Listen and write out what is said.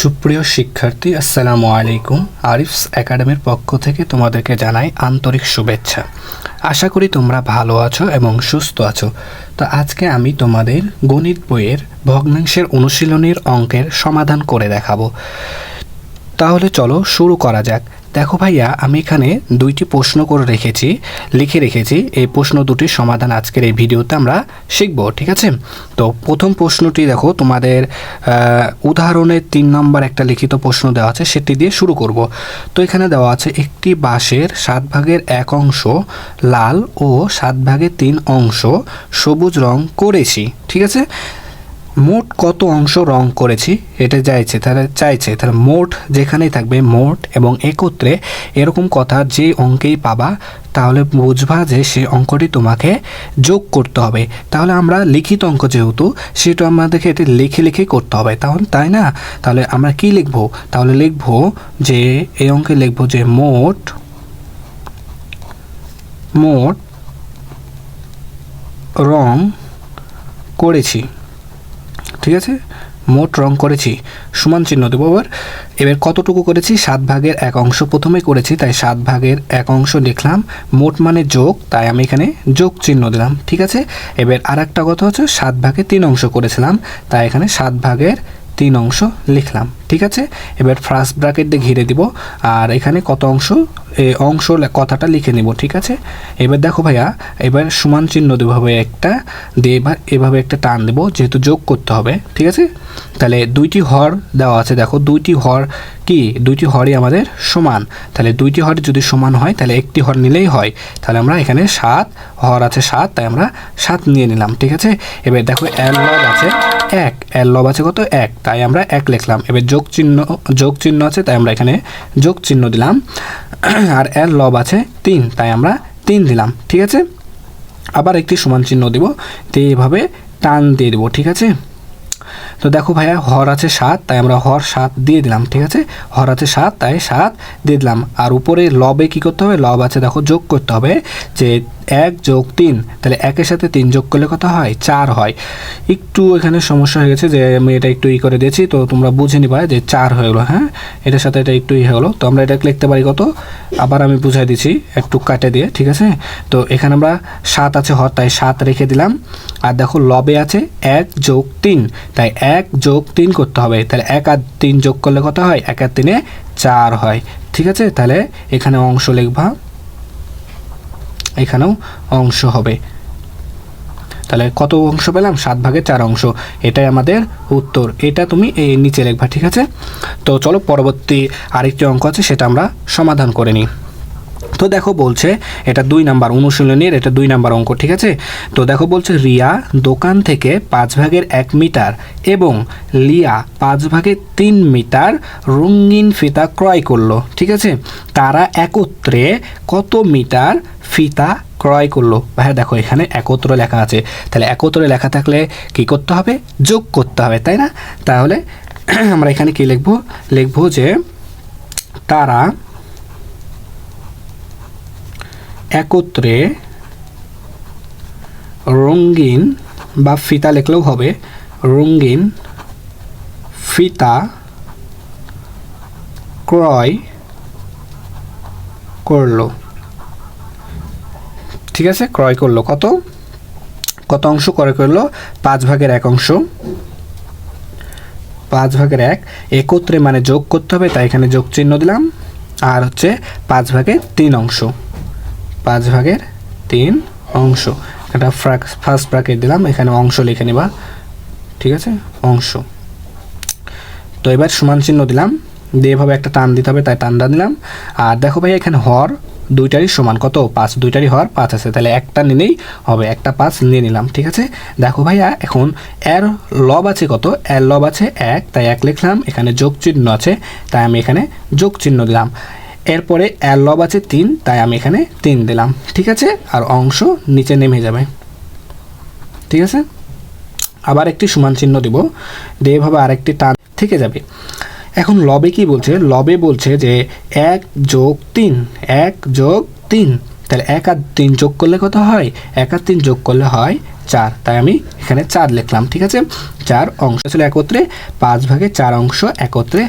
সুপ্রিয় শিক্ষার্থী, আসসালামু আলাইকুম। আরিফস একাডেমির পক্ষ থেকে তোমাদেরকে জানাই আন্তরিক শুভেচ্ছা। আশা করি তোমরা ভালো আছো এবং সুস্থ আছো। তো আজকে আমি তোমাদের গণিত বইয়ের ভগ্নাংশের অনুশীলনের অঙ্কের সমাধান করে দেখাবো। তাহলে চলো শুরু করা যাক। দেখো ভাইয়া, আমি এখানে দুইটি প্রশ্ন করে রেখেছি, লিখে রেখেছি। এই প্রশ্ন দুটির সমাধান আজকের এই ভিডিওতে আমরা শিখব, ঠিক আছে? তো প্রথম প্রশ্নটি দেখো, তোমাদের উদাহরণের তিন নম্বর একটা লিখিত প্রশ্ন দেওয়া আছে, সেটি দিয়ে শুরু করব। তো এখানে দেওয়া আছে, একটি বাঁশের সাত ভাগের এক অংশ লাল ও সাত ভাগের তিন অংশ সবুজ রং করেছি, ঠিক আছে? মোট কত অংশ রং করেছি? এটা চাইছে, তাহলে চাইছে, তাহলে মোট যেখানেই থাকবে, মোট এবং একত্রে এরকম কথা যে অঙ্কেই পাবা, তাহলে বুঝবা যে সে অঙ্কটি তোমাকে যোগ করতে হবে। তাহলে আমরা লিখিত অঙ্ক যেহেতু সেটা আমাদেরকে এটি লিখে লিখে করতে হবে। তাহলে তাই না? তাহলে আমরা কি লিখব? তাহলে লিখব যে, এই অঙ্কে লিখব যে মোট মোট রং করেছি। ঠিক আছে? মোট রং করেছি। সমান চিহ্ন দেবো এবার এবার কতটুকু করেছি? সাত ভাগের এক অংশ প্রথমে করেছি, তাই সাত ভাগের এক অংশ লিখলাম মোট মানে যোগ, তাই আমি এখানে যোগ চিহ্ন দিলাম, ঠিক আছে? এবার আর একটা কথা হচ্ছে, সাত ভাগে তিন অংশ করেছিলাম, তাই এখানে সাত ভাগের তিন অংশ লিখলাম, ঠিক আছে? এবার ফার্স্ট ব্র্যাকেট দিয়ে ঘিরে দিব, আর এখানে কত অংশ? অংশ কথাটা লিখে নিব, ঠিক আছে? এবার দেখো ভাইয়া, এবার সমান চিহ্ন দেবো হবে একটা, দিয়ে এবার এভাবে একটা টান দেবো, যেহেতু যোগ করতে হবে, ঠিক আছে? তাহলে দুইটি হর দেওয়া আছে, দেখো, দুইটি হর কি? দুইটি হরই আমাদের সমান। তাহলে দুইটি হর যদি সমান হয়, তাহলে একটি হর নিলেই হয়। তাহলে আমরা এখানে সাত হর আছে, সাত, তাই আমরা সাত নিয়ে নিলাম, ঠিক আছে? এবার দেখো এল লব আছে এক এল লব আছে কত? এক, তাই আমরা এক লিখলাম। এবার যোগ চিহ্ন যোগ চিহ্ন আছে, তাই আমরা এখানে যোগ চিহ্ন দিলাম। আর এর লব আছে তিন, তাই আমরা তিন দিলাম, ঠিক আছে? আবার একটি সমান চিহ্ন দিব দিয়ে এভাবে টান দিয়ে দেবো, ঠিক আছে? তো দেখো ভাইয়া, হর আছে সাত, তাই আমরা হর সাত দিয়ে দিলাম, ঠিক আছে? হর আছে সাত, তাই সাত দিয়ে দিলাম। আর উপরে লবে কি করতে হবে? লব আছে, দেখো যোগ করতে হবে, যে এক যোগ তিন, তাহলে একের সাথে তিন যোগ করলে কত হয়? চার হয়। একটু এখানে সমস্যা হয়ে গেছে যে আমি এটা একটু ই করে দিয়েছি, তো তোমরা বুঝে নিবা যে চার হয়ে গেলো হ্যাঁ? এটার সাথে এটা একটু ই হয়ে গেলো। তো আমরা এটা লিখতে পারি কত? আবার আমি বুঝাই দিচ্ছি, একটু কাটে দিয়ে, ঠিক আছে? তো এখানে আমরা সাত আছে হর, তাই সাত রেখে দিলাম। আর দেখো লবে আছে এক যোগ তিন, তাই এক যোগ তিন করতে হবে। তাহলে এক আর তিন যোগ করলে কত হয়? এক আর তিনে চার হয়। ঠিক আছে? তাহলে এখানে অংশ লিখবা। এখানেও অংশ হবে। তাহলে কত অংশ পেলাম? সাত ভাগের চার অংশ। এটাই আমাদের উত্তর। এটা তুমি এই নিচে লেখবা, ঠিক আছে? তো চলো পরবর্তী আরেকটি অঙ্ক আছে, সেটা আমরা সমাধান করে নিই। তো দেখো বলছে, এটা দুই নাম্বার অনুশীলনীর, এটা দুই নাম্বার অঙ্ক, ঠিক আছে? তো দেখো বলছে, রিয়া দোকান থেকে পাঁচ ভাগের এক মিটার এবং লিয়া পাঁচ ভাগের তিন মিটার রঙিন ফিতা ক্রয় করল, ঠিক আছে? তারা একত্রে কত মিটার ফিতা ক্রয় করল? ভাইয়া দেখো এখানে একত্র লেখা আছে। তাহলে একত্রে লেখা থাকলে কি করতে হবে? যোগ করতে হবে, তাই না? তাহলে আমরা এখানে কি লিখব? লিখব যে তারা একত্রে রঙিন বা ফিতা লিখলেও হবে। রঙিন ফিতা ক্রয় করল। ঠিক আছে, ক্রয় করল। কত? কত অংশ ক্রয় করল? পাঁচ ভাগের এক অংশ। পাঁচ ভাগের এক। একত্রে মানে যোগ করতে হবে, তাই এখানে যোগ চিহ্ন দিলাম। আর হচ্ছে পাঁচ ভাগের তিন অংশ। পাঁচ ভাগের তিন অংশ। এটা ফার্স্ট ব্র্যাকেট দিলাম, এখানে অংশ লিখে নেবা। ঠিক আছে? অংশ। তো এবার সমান চিহ্ন দিলাম। দিয়ে এভাবে একটা টান দিতে হবে, তাই টানটা দিলাম। আর দেখো ভাই, এখানে হর দুইটারই সমান। কত? পাঁচ, দুইটারই হর, পাঁচ আছে। তাহলে একটা নিলেই হবে, একটা পাঁচ নিয়ে নিলাম। ঠিক আছে? দেখো ভাইয়া, এখন এর লব আছে কত? এর লব আছে এক, তাই এক লিখলাম। এখানে যোগ চিহ্ন আছে, তাই আমি এখানে যোগ চিহ্ন দিলাম। এরপরে এর লব আছে তিন, তাই আমি এখানে তিন দিলাম। ঠিক আছে? আর অংশ নিচে নেমে যাবে। ঠিক আছে? আবার একটি সমান চিহ্ন দিব, দিয়ে এভাবে আরেকটি টান থেকে যাবে। এখন লবে কি বলছে? লবে বলছে যে এক যোগ তিন, এক যোগ তিন। তাহলে এক আর তিন যোগ করলে কত হয়? এক আর তিন যোগ করলে হয় চার। তাই আমি এখানে চার লিখলাম, ঠিক আছে? চার অংশ। ছিল একত্রে পাঁচ ভাগে চার অংশ একত্রে